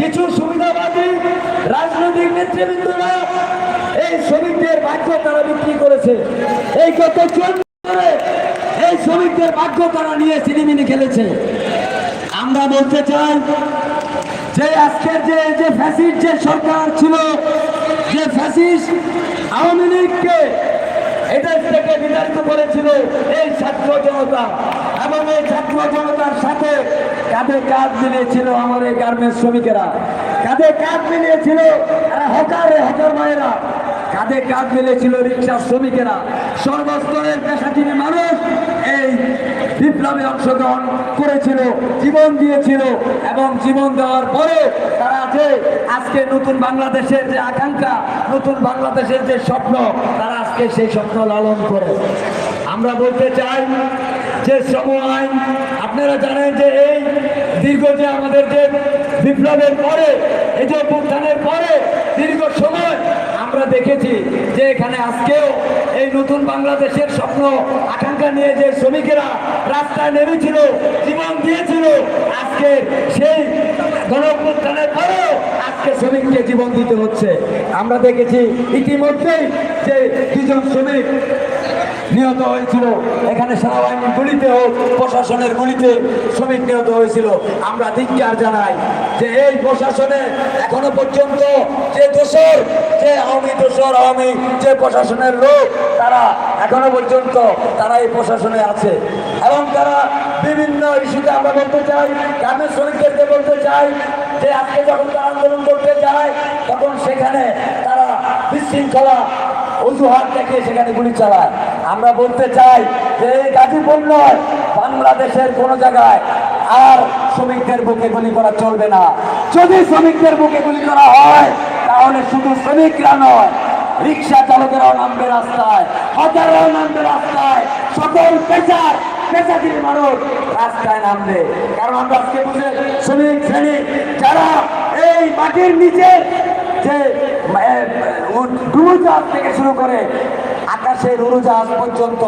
কিছু সুবিধাবাদী রাজনৈতিক নেতৃবৃন্দরা এই শ্রমিকদের ভাগ্য তারা বিক্রি করেছে। এই গত এই শ্রমিকদের ভাগ্য তারা নিয়ে সিনেমিনি খেলেছে। আমরা বলতে চাই যে আজকের যে যে ফ্যাসিস্ট যে সরকার ছিল, যে ফ্যাসিস্ট আওয়ামী লীগকে এদের থেকে বিতাড়িত করেছিল, এই ছাত্র জনতা এবং এই ছাত্র জনতার সাথে কাঁধে কাঁধ মিলিয়েছিল আমার এই গার্মেন্টস শ্রমিকেরা। কাঁধে কাঁধ মিলিয়েছিল হকারে হকার মায়েরা। কাঁধে কাঁধ মিলেছিল রিক্সা শ্রমিকেরা। সর্বস্তরের পেশাজীবী মানুষ এই বিপ্লবে অংশগ্রহণ করেছিল, জীবন দিয়েছিল এবং জীবন দেওয়ার পরে তারা যে আজকে নতুন বাংলাদেশের যে আকাঙ্ক্ষা, নতুন বাংলাদেশের যে স্বপ্ন, তারা আজকে সেই স্বপ্ন লালন করে। আমরা বলতে চাই যে শ্রম আইন, আপনারা জানেন যে দীর্ঘ যে আমাদের যে বিপ্লবের পরে, এই যে অভ্যুত্থানের পরে, দীর্ঘ সময় আমরা দেখেছি যে এখানে আজকেও এই নতুন বাংলাদেশের স্বপ্ন, আকাঙ্ক্ষা নিয়ে যে শ্রমিকেরা রাস্তায় নেমেছিল, জীবন দিয়েছিল, আজকে সেই গণঅভ্যুত্থানের পরেও আজকে শ্রমিককে জীবন দিতে হচ্ছে। আমরা দেখেছি ইতিমধ্যেই যে দুজন শ্রমিক নিহত হয়েছিল। এখানে সেনাবাহিনীর গুলিতে হোক, প্রশাসনের গুলিতে শ্রমিক নিহত হয়েছিল। আমরা ধিক্কার জানাই যে এই প্রশাসনে এখনও পর্যন্ত যে দোষর, যে আওয়ামী দোষর, আওয়ামী যে প্রশাসনের লোক, তারা এখনও পর্যন্ত তারা এই প্রশাসনে আছে। এবং তারা বিভিন্ন ইস্যুতে আমরা বলতে চাই, গ্রামের শ্রমিকদেরকে বলতে চাই যে আজকে যখন তারা আন্দোলন করতে যায়, তখন সেখানে তারা বিশৃঙ্খলা অজুহাত দেখে সেখানে গুলি চালায়। আমরা বলতে চাই যে এই গাজীপুর নয়, বাংলাদেশের কোনো জায়গায় আর শ্রমিকদের বুকে গুলি করা চলবে না। যদি শ্রমিকদের বুকে গুলি করা হয়, তাহলে শুধু শ্রমিকরা নয়, রিক্সা চালকেরাও নামবে রাস্তায় হাজারাও নামবে রাস্তায়, সকল পেশার পেশাজীবী মানুষ রাস্তায় নামবে। কারণ আমরা আজকে বুঝে শ্রমিক শ্রেণি, যারা এই মাটির নিচে যে ডুবুজাহাজ থেকে শুরু করে আকাশের উড়োজাহাজ পর্যন্ত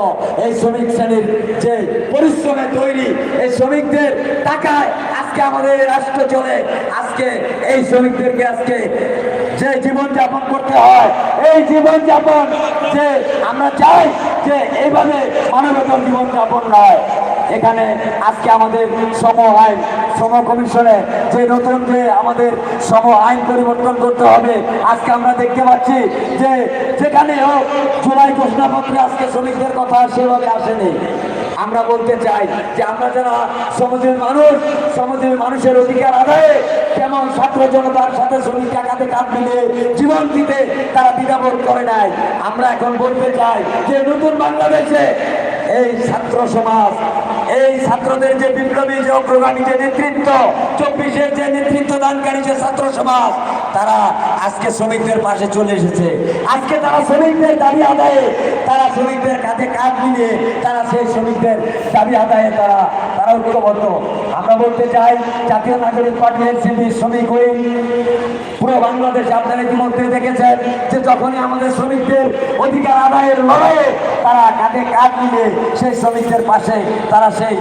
এই শ্রমিক শ্রেণির যে পরিশ্রমে তৈরি, এই শ্রমিকদের টাকায় আজকে আমাদের রাষ্ট্র চলে। আজকে এই শ্রমিকদেরকে আজকে যে জীবনযাপন করতে হয়, এই জীবনযাপন যে আমরা চাই যে এইভাবে মানবতার জীবনযাপন নয়। এখানে আজকে আমাদের শ্রম আইন শ্রম কমিশনে যে নতুন যে আমাদের শ্রম আইন পরিবর্তন করতে হবে, আজকে আমরা দেখতে পাচ্ছি যে যেখানে হোক জুলাই ঘোষণাপত্রে আজকে শ্রমিকদের কথা সেভাবে আসেনি। আমরা বলতে চাই যে আমরা যারা সমাজের মানুষ, সমাজের মানুষের অধিকার আদায়ে যেমন ছাত্র জনতার সাথে শ্রমিক কাঁধে কাঁধ মিলে জীবন দিতে তারা দ্বিধাবোধ করে নাই। আমরা এখন বলতে চাই যে নতুন বাংলাদেশে এই ছাত্র সমাজ এই ছাত্রদের যে বিপ্লবী, যে অগ্রগামী, যে নেতৃত্ব, চব্বিশের যে নেতৃত্ব দানকারী, যে ছাত্র সমাজ, তারা আজকে শ্রমিকদের পাশে চলে এসেছে। আজকে তারা শ্রমিকদের দাবি আদায়ে, তারা শ্রমিকদের কাঁধে কাঁধ মিলিয়ে, তারা সেই শ্রমিকদের দাবি আদায়ে তারা তারা ঐক্যবদ্ধ। আমরা বলতে চাই, জাতীয় নাগরিক পার্টি, এনসিপি, শ্রমিক উইং পুরো বাংলাদেশে আপনারা ইতিমধ্যে দেখেছেন যে যখনই আমাদের শ্রমিকদের অধিকার আদায়ের লড়াইয়ে তারা কাঁধে কাঁধ মিলে সেই শ্রমিকদের পাশে তারা সেই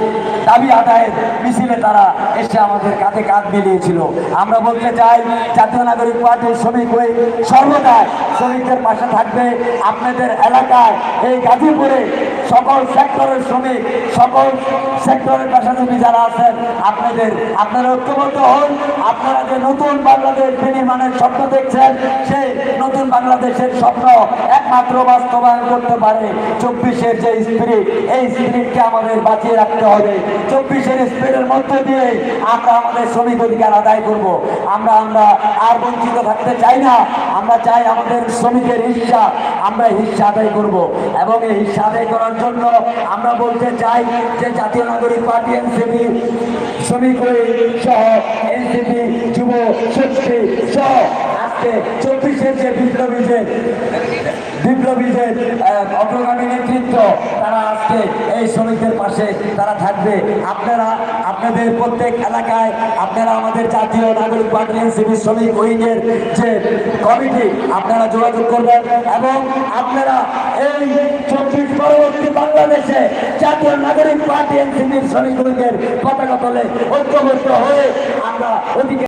দাবি আদায়ের মিছিলে তারা এসে আমাদের কাঁধে কাঁধ মিলিয়েছিল। আমরা বলতে চাই, জাতীয় নাগরিক পার্টির শ্রমিক হয়ে সর্বদা শ্রমিকদের পাশে থাকবে আপনাদের এলাকায়। এই গাজীপুরে সকল সেক্টরের শ্রমিক, সকল সেক্টরের পেশাজীবী যারা আছেন, আপনাদের, আপনারা ঐক্যবদ্ধ হন। আপনারা যে নতুন বাংলাদেশ বিনির্মাণের স্বপ্ন দেখছেন, সেই নতুন বাংলাদেশের স্বপ্ন একমাত্র বাস্তবায়ন করতে পারে চব্বিশের যে স্পিরিট এই স্পিরিটকে আমাদের বাঁচিয়ে রাখতে হবে। চব্বিশের স্পিরিটের মধ্যে দিয়ে আমরা আমাদের শ্রমিক অধিকার আদায় করব। আমরা আমরা আর বঞ্চিত থাকতে চাই না। আমরা চাই আমাদের শ্রমিকের হিস্সা আমরা হিস্সা আদায় করব। এবং এই হিস্সা আদায় করার জন্য আমরা বলতে চাই যে জাতীয় নাগরিক পার্টি, এনসিপি, শ্রমিক সহ এনসিপি, যুব শক্তি সহ আজকে চব্বিশের যে বিপ্লবী যে বিপ্লবী অগ্রগামী নেতৃত্ব, তারা আজকে এই শ্রমিকদের পাশে তারা থাকবে। আপনারা, আপনাদের প্রত্যেক এলাকায়, আপনারা আমাদের জাতীয় নাগরিক পার্টি, এনসিপি শ্রমিক উইংয়ের যে কমিটি, আপনারা যোগাযোগ করবেন এবং আপনারা এই চব্বিশ পরবর্তী বাংলাদেশে জাতীয় নাগরিক পার্টি এনসিপির শ্রমিক উইংয়ের পতাকা তলে ঐক্যবদ্ধ হয়ে আমরা অধিকার